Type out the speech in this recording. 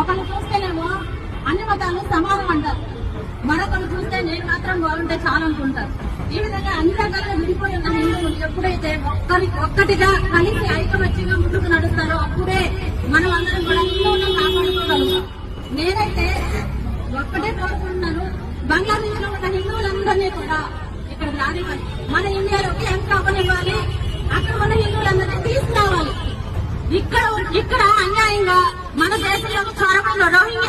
ఒకళ్ళు చూస్తేనేమో అన్ని మతాలు సమానం అంటారు. మరొకరు చూస్తే నేను మాత్రం బాగుంటే చాలా అనుకుంటారు. ఈ విధంగా అన్ని రకాలుగా విడిపోయి ఉన్న హిందువులు ఎప్పుడైతే ఒక్కరి ఒక్కటిగా కలిసి ఐకమత్యంగా ముందుకు నడుస్తారో అప్పుడే మనం అందరం కూడా హిందువులను కాపాడుకోగలుగుతాం. నేనైతే ఒక్కటే కోరుకుంటున్నాను. బంగ్లాదేశ్లో ఉన్న హిందువులందరినీ కూడా ఇక్కడ రానివ్వాలి మన ఇండియాలోకి ఎంత అవ్వనివ్వాలి అక్కడ ఉన్న హిందువులందరినీ తీసుకురావాలి. ఇక్కడ ఇక్కడ మన దేశంలో